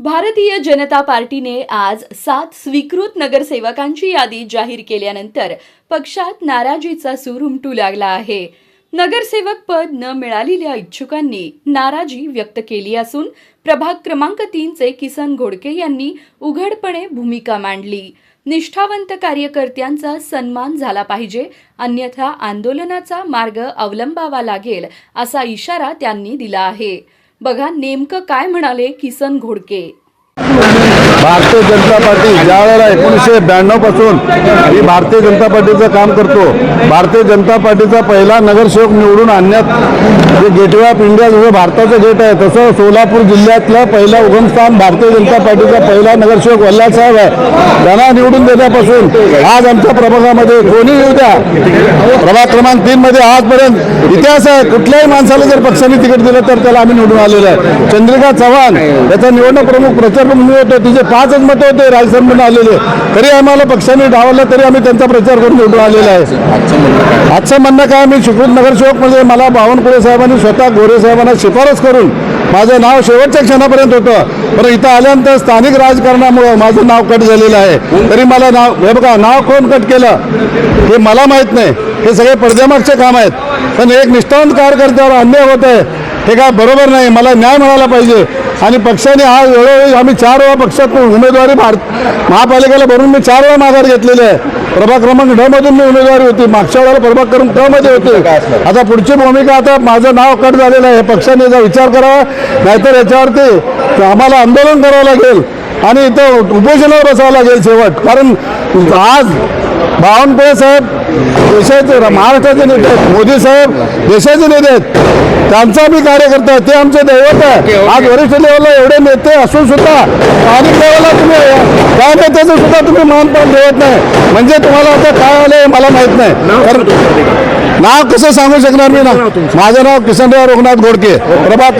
भारतीय जनता पार्टीने आज सात स्वीकृत नगरसेवकांची यादी जाहीर केल्यानंतर पक्षात नाराजीचा सूर उमटू लागला आहे. नगरसेवक पद न मिळालेल्या इच्छुकांनी नाराजी व्यक्त केली असून प्रभाग क्रमांक तीनचे किसन घोडके यांनी उघडपणे भूमिका मांडली. निष्ठावंत कार्यकर्त्यांचा सन्मान झाला पाहिजे अन्यथा आंदोलनाचा मार्ग अवलंबावा लागेल असा इशारा त्यांनी दिला आहे. बघा नेमकं काय म्हणाले किसन घोडके. भारतीय जनता पार्टी ज्या वेळेला एकोणीसशे ब्याण्णवपासून मी भारतीय जनता पार्टीचं काम करतो भारतीय जनता पार्टीचा पहिला नगरसेवक निवडून आणण्यात जे गेटवे ऑफ इंडिया जसं भारताचं गेट आहे तसं सोलापूर जिल्ह्यातलं पहिला उगमस्थान भारतीय जनता पार्टीचा पहिला नगरसेवक वल्लासाहेब आहे. त्यांना निवडून देण्यापासून आज आमच्या प्रभागामध्ये कोणी येऊ द्या प्रभाग क्रमांक तीनमध्ये आजपर्यंत इतिहास आहे. कुठल्याही माणसाला जर पक्षाने तिकीट दिलं तर त्याला आम्ही निवडून आलेलो आहे. चंद्रिका चव्हाण याचा निवडणूक प्रमुख प्रचार प्रमुख होतो तिचे पाचच मतं होते राजस्थानमधून आलेले. तरी आम्हाला पक्षाने डावलं तरी आम्ही त्यांचा प्रचार करून निवडून आलेला आहे. आजचं म्हणणं काय मी सुकृत नगरसेवक म्हणजे मला बावनकुळे साहेबांनी स्वतः गोरे साहेबांना शिफारस करून माझं नाव शेवटच्या क्षणापर्यंत होतं. पण इथं आल्यानंतर स्थानिक राजकारणामुळं माझं नाव कट झालेलं आहे. तरी मला नाव हे बघा नाव कोण कट केलं हे मला माहीत नाही. हे सगळे पडद्यामागचे काम आहेत. पण एक निष्ठावंत कार्यकर्त्यावर अन्याय होत आहे. हे काय बरोबर नाही. मला न्याय मिळाला पाहिजे. आणि पक्षाने आज वेळोवेळी आम्ही चार वेळा पक्षातून उमेदवारी भारत महापालिकेला भरून मी चार वेळा माघार घेतलेली आहे. प्रभाग क्रमांक ड मधून मी उमेदवारी होती. मागच्या वेळेला प्रभाग क्रमांक क मध्ये होते. आता पुढची भूमिका आता माझं नाव कट झालेलं आहे. पक्षाने याचा विचार करावा. नाहीतर याच्यावरती आम्हाला आंदोलन करावं लागेल. आणि इथं उपोषणावर बसावं लागेल शेवट. कारण आज बावनकुळे साहेब देशाचे महाराष्ट्राचे नेते आहेत. मोदी साहेब देशाचे नेते आहेत. त्यांचा मी कार्यकर्ता आहे. ते आमचे दैवत आहे. आज वरिष्ठ लेवलला एवढे नेते असून सुद्धा स्थानिक लेवलला तुम्ही त्या नेत्याचं सुद्धा तुम्ही मानपान ठेवत नाही. म्हणजे तुम्हाला आता काय आलं हे मला माहीत नाही. कारण नाव कसं सांगू शकणार मी ना? माझं नाव किसनराव रघुनाथ गोडके. प्रभाग